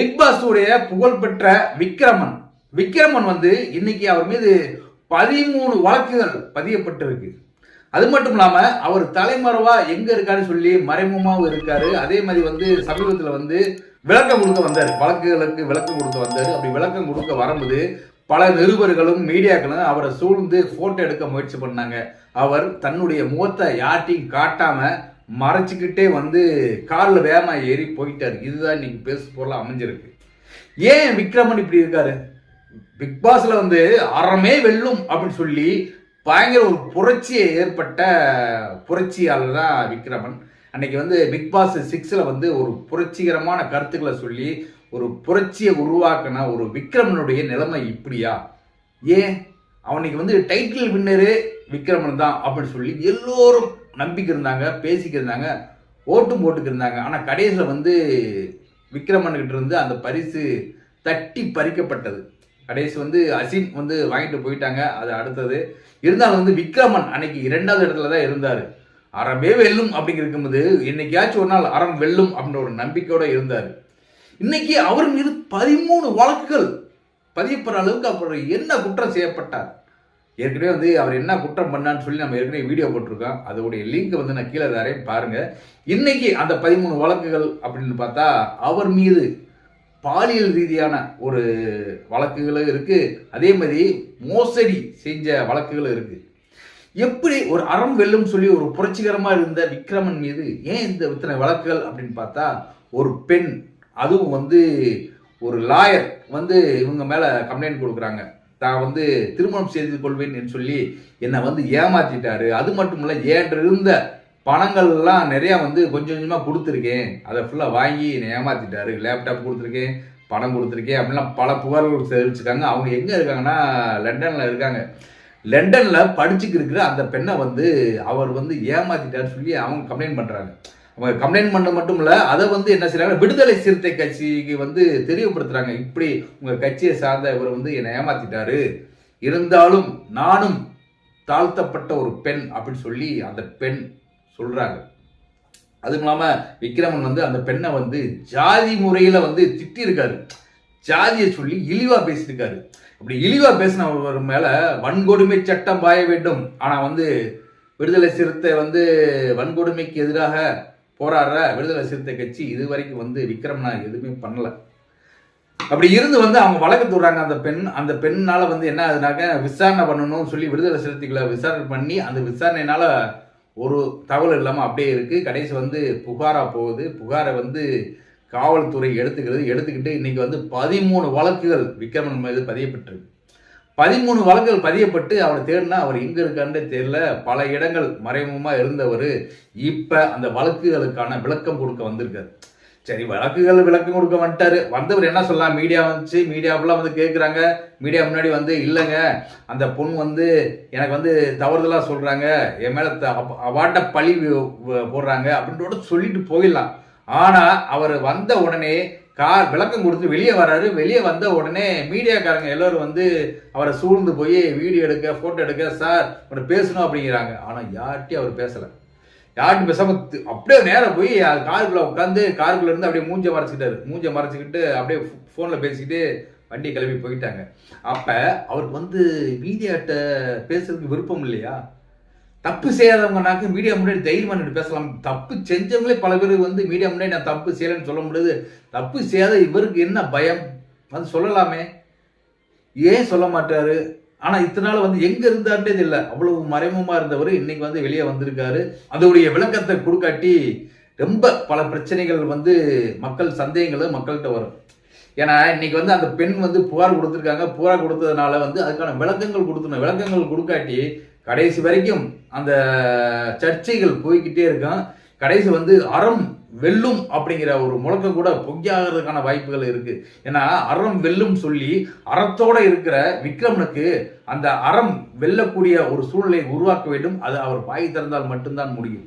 Big pass உடைய புகழ்பெற்ற விக்ரமன் விக்ரமன் வந்து இன்னைக்கு அவர் மீது பதிமூணு வழக்குகள் பதியப்பட்டிருக்கு. அது மட்டும் இல்லாம அவர் தலைமறைவா எங்க இருக்காருன்னு சொல்லி மறைமுகமாகவும் இருக்காரு. அதே மாதிரி வந்து சமீபத்துல வந்து விளக்கம் கொடுக்க வந்தாரு. வழக்குகளுக்கு விளக்கம் கொடுக்க வந்தாரு. அப்படி விளக்கம் கொடுக்க வரும்போது பல நிருபர்களும் மீடியாக்களும் அவரை சூழ்ந்து போட்டோ எடுக்க முயற்சி பண்ணாங்க. அவர் தன்னுடைய முகத்தை யார்ட்டையும் காட்டாம மறைச்சிக்கிட்டே வந்து காரில் வேகமா ஏறி போயிட்டார். இதுதான் இன்னைக்கு பேச பொருளா அமைஞ்சிருக்கு. ஏன் விக்ரமன் இப்படி இருக்காரு? பிக் பாஸ்ல வந்து அறமே வெல்லும் அப்படின்னு சொல்லி பயங்கர ஒரு புரட்சியை ஏற்பட்ட புரட்சியாளர் தான் விக்ரமன். அன்னைக்கு வந்து பிக் பாஸ் சிக்ஸில் வந்து ஒரு புரட்சிகரமான கருத்துக்களை சொல்லி ஒரு புரட்சியை உருவாக்கின ஒரு விக்ரமனுடைய நிலைமை இப்படியா? ஏன்? அவனுக்கு வந்து டைட்டில் வின்னரு விக்ரமன் தான் அப்படின்னு சொல்லி எல்லோரும் நம்பிக்கை இருந்தாங்க பேசிக்கிருந்தாங்க ஓட்டும் போட்டுக்கிருந்தாங்க. ஆனால் கடைசியில் வந்து விக்ரமன்கிட்ட இருந்து அந்த பரிசு தட்டி பறிக்கப்பட்டது. கடைசி வந்து அசின் வந்து வாங்கிட்டு போயிட்டாங்க அது அடுத்தது. இருந்தாலும் வந்து விக்ரமன் அன்னைக்கு இரண்டாவது இடத்துல தான் இருந்தார். அறமே வெல்லும் அப்படிங்கிற இருக்கும்போது என்னைக்காச்சும் ஒரு நாள் அறம் வெல்லும் அப்படின்ற ஒரு நம்பிக்கையோட இருந்தார். இன்னைக்கு அவர் மீது பதிமூணு வழக்குகள் பதியப்படுற அளவுக்கு அவர் என்ன குற்றம் செய்யப்பட்டார்? ஏற்கனவே வந்து அவர் என்ன குற்றம் பண்ணான்னு சொல்லி நம்ம ஏற்கனவே வீடியோ போட்டிருக்கோம். அதோடைய லிங்க் வந்து நான் கீழே தரேன் பாருங்க. இன்னைக்கு அந்த பதிமூணு வழக்குகள் அப்படின்னு பார்த்தா அவர் மீது பாலியல் ரீதியான ஒரு வழக்குகளும் இருக்கு. அதே மாதிரி மோசடி செஞ்ச வழக்குகளும் இருக்கு. எப்படி ஒரு அறம் வெல்லும் சொல்லி ஒரு புரட்சிகரமாக இருந்த விக்ரமன் மீது ஏன் இந்த இத்தனை வழக்குகள் அப்படின்னு பார்த்தா ஒரு பெண் அதுவும் வந்து ஒரு லாயர் வந்து இவங்க மேலே கம்ப்ளைண்ட் கொடுக்குறாங்க. தான் வந்து திருமணம் செய்து கொள்வேன் என்று சொல்லி என்னை வந்து ஏமாத்திட்டாரு. அது மட்டும் இல்லை ஏற்றிருந்த பணங்கள்லாம் நிறையா வந்து கொஞ்சம் கொஞ்சமாக கொடுத்துருக்கேன். அதை ஃபுல்லாக வாங்கி என்னை ஏமாத்திட்டாரு. லேப்டாப் கொடுத்துருக்கேன் பணம் கொடுத்துருக்கேன் அப்படிலாம் பல புகார்கள் தெரிவிச்சிருக்காங்க. அவங்க எங்கே இருக்காங்கன்னா லண்டனில் இருக்காங்க. லண்டனில் படிச்சுக்கிருக்கிற அந்த பெண்ணை வந்து அவர் வந்து ஏமாத்திட்டாருன்னு சொல்லி அவங்க கம்ப்ளைண்ட் பண்ணுறாங்க கம்ப்ளைண்ட் பண்ண மட்டும் இல்லை அதை வந்து என்ன செய்யறாங்க விடுதலை சிறுத்தை கட்சிக்கு வந்து தெளிவுபடுத்துறாங்க இப்படி உங்கள் கட்சியை சார்ந்த இவர் வந்து என்னை ஏமாத்திட்டாரு. இருந்தாலும் நானும் தாழ்த்தப்பட்ட ஒரு பெண் அப்படின்னு சொல்லி அந்த பெண் சொல்றாங்க. அதுவும் இல்லாம விக்ரமன் வந்து அந்த பெண்ணை வந்து ஜாதி முறையில வந்து திட்டியிருக்காரு. ஜாதியை சொல்லி இழிவா பேசியிருக்காரு. அப்படி இழிவா பேசினவர் மேல வன்கொடுமை சட்டம் பாய வேண்டும். ஆனா வந்து விடுதலை சிறுத்தை வந்து வன்கொடுமைக்கு எதிராக போராடுற விடுதலை சிறுத்தை கட்சி இது வரைக்கும் வந்து விக்ரம்னா எதுவுமே பண்ணல. அப்படி இருந்து வந்து அவங்க வழக்கு தூடுறாங்க அந்த பெண். அந்த பெண்ணால வந்து என்ன ஆகுதுனாக்க விசாரணை பண்ணணும்னு சொல்லி விடுதலை சிறுத்தைகளை விசாரணை பண்ணி அந்த விசாரணையினால ஒரு தகவல் இல்லாமல் அப்படியே இருக்குது கடைசி வந்து புகாராக போகுது. புகாரை வந்து காவல்துறை எடுத்துக்கிறது. எடுத்துக்கிட்டு இன்றைக்கி வந்து பதிமூணு வழக்குகள் விக்ரமன் மீது பதியப்பட்டிருக்கு. பதிமூணு வழக்குகள் பதியப்பட்டு அவரை தேடினா அவர் எங்க இருக்காருன்றே தெரியல. பல இடங்கள் மறைமுகமாக இருந்தவர். இப்போ அந்த வழக்குகளுக்கான விளக்கம் கொடுக்க வந்திருக்காரு. சரி வழக்குகள் விளக்கம் கொடுக்க வந்துட்டாரு. வந்தவர் என்ன சொல்லலாம்? மீடியா வந்துச்சு. மீடியா ஃபுல்லாக வந்து கேட்குறாங்க மீடியா முன்னாடி வந்து இல்லைங்க. அந்த பொண்ணு வந்து எனக்கு வந்து தவறுதலாக சொல்கிறாங்க என் மேலே அவாட்ட பழி போடுறாங்க. அப்படின்றோட சொல்லிட்டு போயிடலாம். ஆனால் அவர் வந்த உடனே கார் விளக்கம் கொடுத்து வெளியே வராரு. வெளியே வந்த உடனே மீடியாக்காரங்க எல்லோரும் வந்து அவரை சூழ்ந்து போய் வீடியோ எடுக்க ஃபோட்டோ எடுக்க சார் அவரை பேசணும் அப்படிங்கிறாங்க. ஆனால் யார்கிட்டயும் அவர் பேசலை. யார்ட்டும் பேசாம அப்படியே நேரம் போய் காருக்குள்ளே உட்காந்து காருக்குள்ளே இருந்து அப்படியே மூஞ்ச மறைச்சிக்கிட்டாரு. மூஞ்ச மறைச்சிக்கிட்டு அப்படியே ஃபோனில் பேசிக்கிட்டு வண்டி கிளம்பி போயிட்டாங்க. அப்போ அவருக்கு வந்து மீடியாட்ட பேசுறதுக்கு விருப்பம் இல்லையா? தப்பு செய்யாதவங்கனாக்க மீடியா முன்னாடி தைரியமா நின்று பேசலாம். தப்பு செஞ்சவங்களே பல பேர் வந்து மீடியா முன்னாடி நான் தப்பு செய்யலைன்னு சொல்ல முடியாது தப்பு செய்யாத இவருக்கு என்ன பயம்? அது சொல்லலாமே. ஏன் சொல்ல மாட்டாரு? ஆனால் இத்தனை நாள் வந்து எங்க இருந்தாருன்றே இல்லை அவ்வளவு மறைமுகமா இருந்தவர் இன்னைக்கு வந்து வெளியே வந்திருக்காரு. அதோடைய விளக்கத்தை கொடுக்காட்டி ரொம்ப பல பிரச்சனைகள் வந்து மக்கள் சந்தேகங்களும் மக்கள்கிட்ட வரும். ஏன்னா இன்னைக்கு வந்து அந்த பெண் வந்து புகார் கொடுத்துருக்காங்க. புகார் கொடுத்ததுனால வந்து அதுக்கான விளக்கங்கள் கொடுத்தணும் விளக்கங்கள் கொடுக்காட்டி கடைசி வரைக்கும் அந்த சர்ச்சைகள் போய்கிட்டே இருக்கும் கடைசி வந்து அறம் வெல்லும் அப்படிங்கிற ஒரு முழக்கம் கூட பொய்யாகிறதுக்கான வாய்ப்புகள் இருக்கு. ஏன்னா அறம் வெல்லும் சொல்லி அறத்தோட இருக்கிற விக்ரமனுக்கு அந்த அறம் வெல்லக்கூடிய ஒரு சூழ்நிலையை உருவாக்க வேண்டும். அது அவர் பாய் திறந்தால் மட்டும்தான் முடியும்.